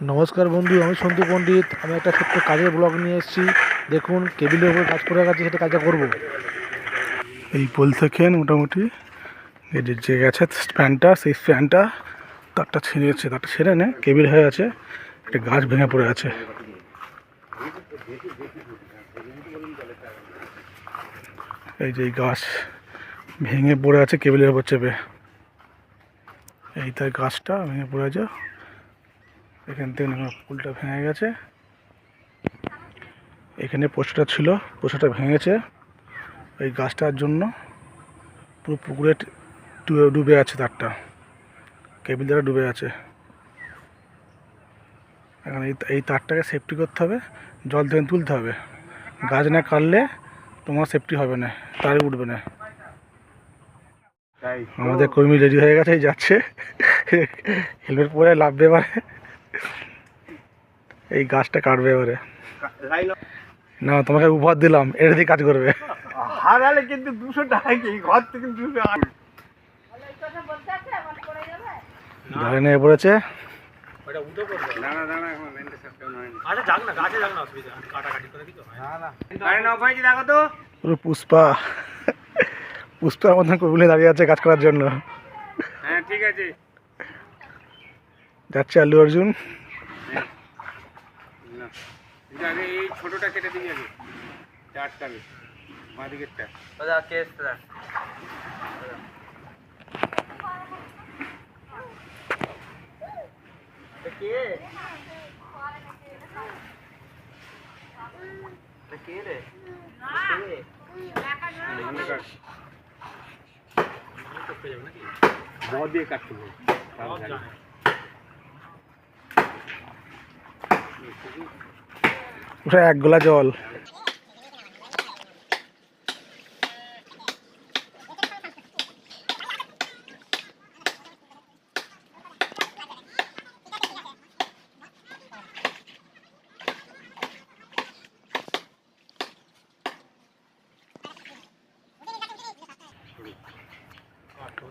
নমস্কার বন্ধু, আমি সন্তু পণ্ডিত। আমি একটা ছোট্ট কাজের ব্লগ নিয়ে এসেছি। দেখুন, কেবিলের উপর কাজ করে গেছে, সেটা কাজটা করব। এই পোল থেকে মোটামুটি যে গেছে স্প্যানটা, সেই স্প্যানটা তারটা ছিঁড়েছে, তারটা ছেড়ে নে, কেবিল হয়ে আছে, একটা গাছ ভেঙে পড়ে আছে। এই যে গাছ ভেঙে পড়ে আছে, কেবিলের উপর চেপে। এই তার গাছটা ভেঙে পড়ে আছে। এখান থেকে আমার পুলটা ভেঙে গেছে। এখানে পোস্টটা ছিল পোস্টটা ভেঙেছে। এই গাছটার জন্য পুরো পুকুরে ডুবে আছে তারটা। কেবিল দ্বারা ডুবে আছে। এখন এই তারটাকে সেফটি করতে হবে, জল থেকে তুলতে হবে। গাছ না কাটলে তোমার সেফটি হবে না তারে উঠবে না। আমাদের কর্মী রেডি হয়ে গেছে যাচ্ছে। হেলমেট পরে লাভবে এবারে। এই গাছটা কাটবে এবারে। না তোমাকে উপহার দিলাম এটা দিয়ে কাজ করবে। হারালে কিন্তু দুশো টাকা কি? ঘর থেকে দুশো ধরে নিয়ে পড়েছে। পুরো পুষ্পা। পুষ্পার মতন কবিলে দাঁড়িয়ে আছে কাজ করার জন্য। হ্যাঁ ঠিক আছে। যাচ্ছে আল্লু অর্জুন। আগে এই ছোটটা কেটে দিবি আগে। চারটাকে বাঁ দিকেরটা। ব দিয়ে কাটতে হবে। তাহলে জানি। ওটা এক গোলা জল।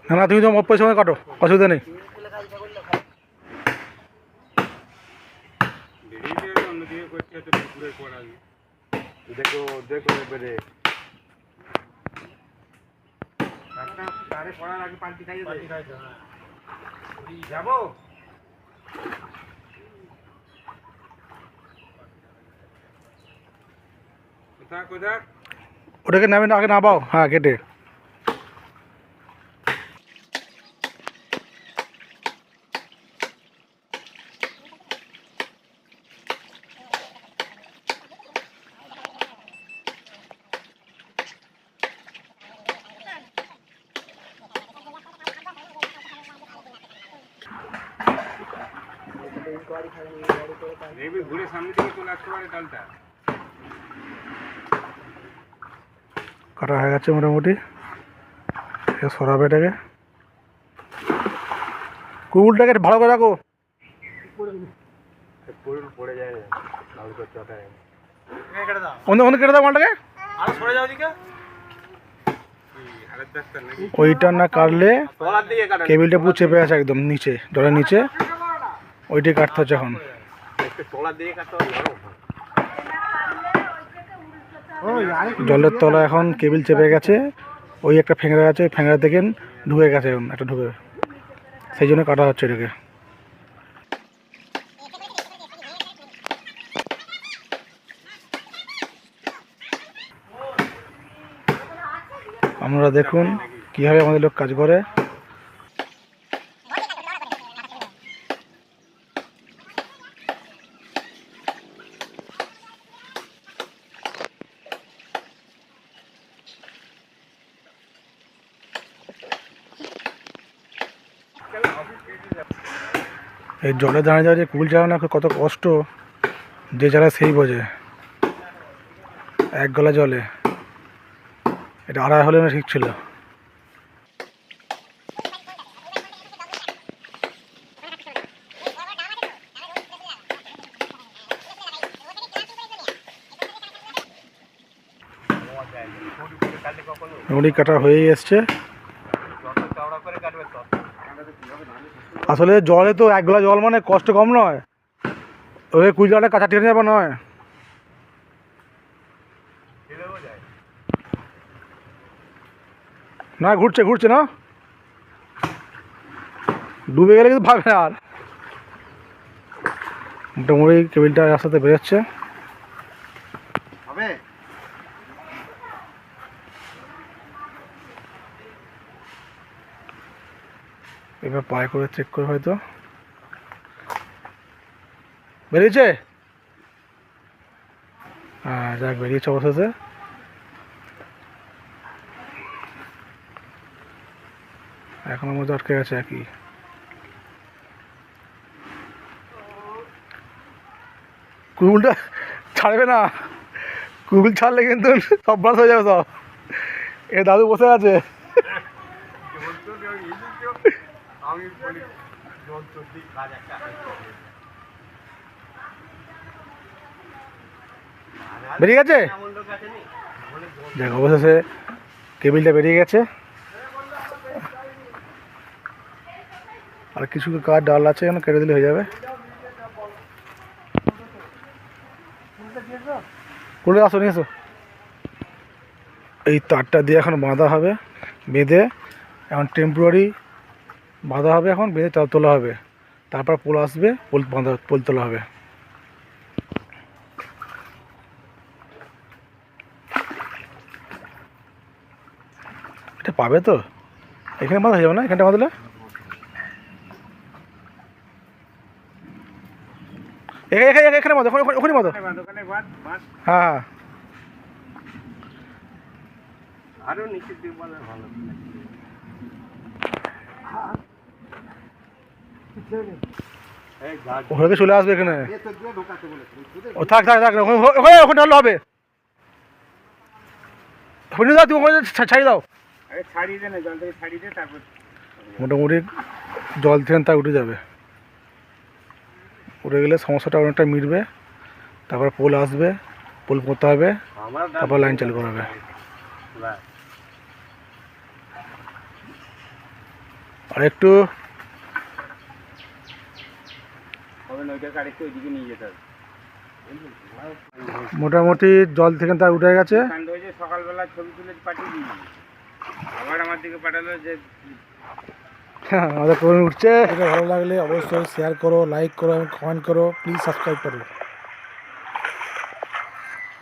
না না তুমি তো পয়সা মতো কাটো অসুবিধা নেই বেরিয়ে গেলে অন্যদিকে করতে হয়তো পুকুরে পড়া দেখো দেখো এবারে। যাব? ওটাকে পড়ার আগে নামাও। হ্যাঁ হয়। যাব নামাও হ্যাঁ দেখবি ঘুরে সামনে দিকে চলে আসতে পারে ডালটা কাটা হয়ে গেছে মোটামুটি। সরাবে এটাকে। কুকুরটাকে ভালো করে রাখো। কেটে দাও। মালটাকে। ওইটা না কাটলে কেবিলটা পুরো চেপে আছে একদম নিচে জলের নিচে। ওইটাই কাটতে হচ্ছে এখন জলের তলা এখন কেবিল চেপে গেছে, ওই একটা ফেংরা আছে ফেংরা থেকে ঢুকে গেছে এখন, একটা ঢুকে। সেই জন্য কাটা হচ্ছে এটাকে। আমরা দেখুন কীভাবে আমাদের লোক কাজ করে। এই জলে দাঁড়িয়ে দাঁড়িয়ে কুল চালানো কত কষ্ট, যে যারা সেই বোঝে। এক গলা জলে। এটা আড়াই হলে না ঠিক ছিল। মুড়ি কাটা হয়েই এসছে। আসলে জলে তো এক গ্লাস জল মানে কষ্ট কম নয়। ওই কুইলাটা কাঁচা টেনে যাবে নয়। না, ঘুরছে ঘুরছে না? ডুবে গেলে কিন্তু না আর। মোটামুটি কেবিলটা রাস্তাতে বেরোচ্ছে হবে এবার পায়ে করে চেক করে হয়তো। বেরিয়েছে? হ্যাঁ যাক, বেরিয়েছে অবশেষে। এখনও মধ্যে আটকে গেছে একই। কুকুলটা ছাড়বে না। কুকুল ছাড়লে কিন্তু সব বাস হয়ে যাবে সব। এ দাদু বসে আছে। আমি বলি দিক কাজ একটা বেরিয়ে গেছে? দেখ অবশেষে কেবিলটা বেরিয়ে গেছে। আর কিছু কাঠ ডাল আছে এখানে কেটে দিলে হয়ে যাবে। করে আসো নিয়ে এসো। এই তারটা দিয়ে এখন বাঁধা হবে বেঁধে এখন টেম্পোরারি বাঁধা হবে এখন, বেঁধে তোলা হবে। তারপর পোল আসবে, পোল বাঁধা, পোল তোলা হবে। এটা পাবে তো? এখানে বাঁধা যাবে না? এখানটা বাঁধলে? এখানে এখানে হ্যাঁ হ্যাঁ। আরও নিচে দিয়ে ভালো। ওখানে চলে আসবে এখানে? ও থাক থাক থাক ওখানে ওখানে ঢাললে হবে। ওখানে দাও তুমি ওখানে ছাড়িয়ে দাও। মোটামুটি জল থেকে তা উঠে যাবে। উঠে গেলে সমস্যাটা অনেকটা মিটবে। তারপর পোল আসবে পোল করতে হবে তারপর লাইন চালু করা হবে। আর একটু হবে না ওইটাকে আরেকটু ওইদিকে নিয়ে যেতে হবে মোটামুটি জল থেকে তার উঠে গেছে। সকালবেলা ছবি তুলে পাঠিয়ে দিই আবার আমার দিকে পাঠালো যে হ্যাঁ আমাদের উঠছে। এটা ভালো লাগলে অবশ্যই শেয়ার করো লাইক করো এবং কমেন্ট করো প্লিজ সাবস্ক্রাইব করো।